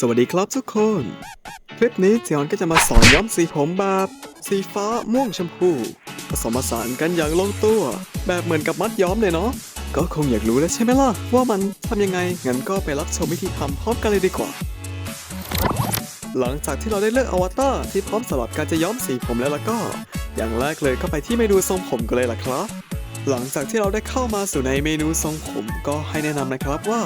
สวัสดีครับทุกคน คลิปนี้เจียอนก็จะมาสอนย้อมสีผมแบบสีฟ้าม่วงชมพู ผสมผสานกันอย่างลงตัว แบบเหมือนกับมัดย้อมเลยเนาะก็คงอยากรู้แล้วใช่ไหมล่ะ ว่ามันทำยังไง งั้นก็ไปรับชมวิธีทำพร้อมกันเลยดีกว่า หลังจากที่เราได้เลือกอวตารที่พร้อมสำหรับการจะย้อมสีผมแล้วล้วก็ อย่างแรกเลยก็ไปที่เมนูทรงผมกันเลยล่ะครับหลังจากที่เราได้เข้ามาสู่ในเมนูทรงผมก็ให้แนะนำนะครับว่า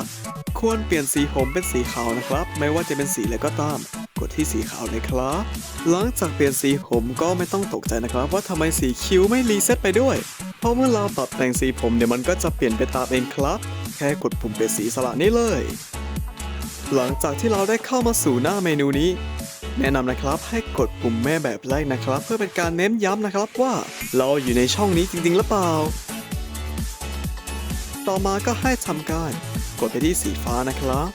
ควรเปลี่ยนสีผมเป็นสีขาวนะครับ ไม่ว่าจะเป็นสีอะไรก็ตาม กดที่สีขาวเลยครับ หลังจากเปลี่ยนสีผมก็ไม่ต้องตกใจนะครับ ว่าทำไมสีคิ้วไม่รีเซ็ตไปด้วย เพราะเมื่อเราปรับแต่งสีผมเดี๋ยวมันก็จะเปลี่ยนไปตามเองครับ แค่กดปุ่มเปลี่ยนสีสละนี้เลย หลังจากที่เราได้เข้ามาสู่หน้าเมนูนี้ แนะนำนะครับให้กดปุ่มแม่แบบแรกนะครับ เพื่อเป็นการเน้นย้ำนะครับว่า เราอยู่ในช่องนี้จริงๆหรือเปล่า ต่อมาก็ให้ทำการ กดไปที่สีฟ้านะครับ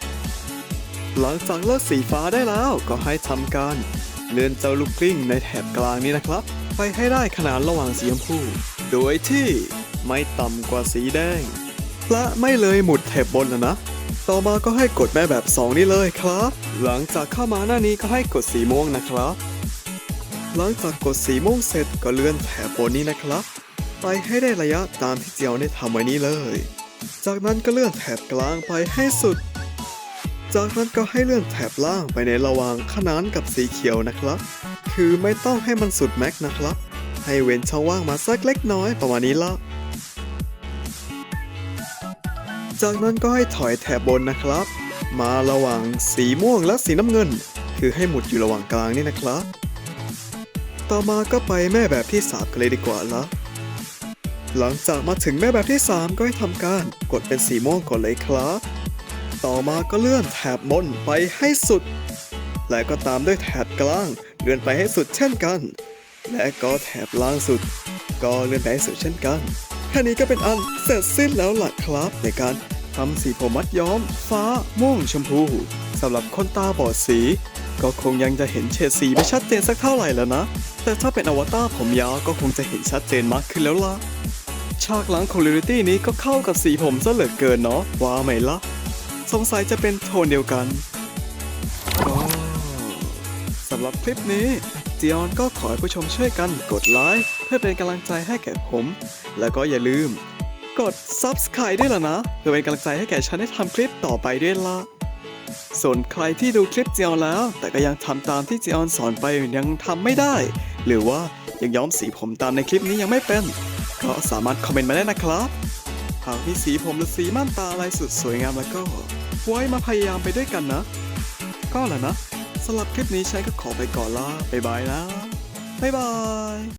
หลังจากเลือกสีฟ้าได้แล้วก็ให้ทำการเลื่อนเจ้าลูกกลิ้งในแถบกลางนี้นะครับ ไปให้ได้ขนาดระหว่างสีชมพู โดยที่ไม่ต่ำกว่าสีแดง และไม่เลยหมุดแถบบนแล้วนะต่อมาก็ให้กดแม่แบบ 2 นี่เลยครับ หลังจากเข้ามาหน้านี้ก็ให้กดสีม่วงนะครับ หลังจากกดสีม่วงเสร็จก็เลื่อนแถบบนนี้นะครับ ไปให้ได้ระยะตามที่เจียวได้ทำไว้นี้เลย จากนั้นก็เลื่อนแถบกลางไปให้สุด จากนั้นก็ให้เลื่อนแถบล่างไปในระหว่างขนานกับสีเขียวนะครับ คือไม่ต้องให้มันสุดแม็กนะครับ ให้เว้นช่องว่างมาสักเล็กน้อยประมาณนี้ละ จากนั้นก็ให้ถอยแถบบนนะครับ มาระหว่างสีม่วงและสีน้ำเงิน คือให้หมุดอยู่ระหว่างกลางนี่นะครับ ต่อมาก็ไปแม่แบบที่สามกันเลยดีกว่าละ หลังจากมาถึงแม่แบบที่ 3 ก็ให้ทำการกดเป็นสีม่วงก่อนเลยครับ ต่อมาก็เลื่อนแถบบนไปให้สุด และก็ตามด้วยแถบกลางเลื่อนไปให้สุดเช่นกัน และก็แถบล่างสุด ก็เลื่อนไปให้สุดเช่นกัน แค่นี้ก็เป็นอันเสร็จสิ้นแล้วล่ะครับในการทำสีผมมัดย้อม ฟ้า ม่วงชมพูสำหรับคนตาบอดสี ก็คงยังจะเห็นเฉดสีไม่ชัดเจนสักเท่าไหร่แล้วนะ แต่ถ้าเป็นอวตารผมยาวก็คงจะเห็นชัดเจนมากขึ้นแล้วล่ะ ฉากหลังของ Reality นี้ก็เข้ากับสีผมซะเหลือเกินเนาะว่าไหมล่ะ สงสัยจะเป็นโทนเดียวกันก็สำหรับคลิปนี้จีออนก็ขอให้ผู้ชมช่วยกันกดไลค์เพื่อเป็นกำลังใจให้แก่ผม แล้วก็อย่าลืม กด Subscribe ด้วยล่ะนะ เพื่อเป็นกำลังใจให้แก่ฉันได้ทำคลิปต่อไปด้วยล่ะส่วนใครที่ดูคลิปจีออนแล้ว แต่ก็ยังทำตามที่จีออนสอนไปยังทำไม่ได้ หรือว่ายังย้อมสีผมตามในคลิปนี้ยังไม่เป็น ก็สามารถคอมเมนต์มาได้นะครับ หากมีสีผมหรือสีม่านตาอะไรสุดสวยงามแล้วก็ ไว้มาพยายามไปด้วยกันนะ ก็แหละนะสำหรับคลิปนี้ฉันก็ขอไปก่อนละบ๊ายบายนะบ๊ายบาย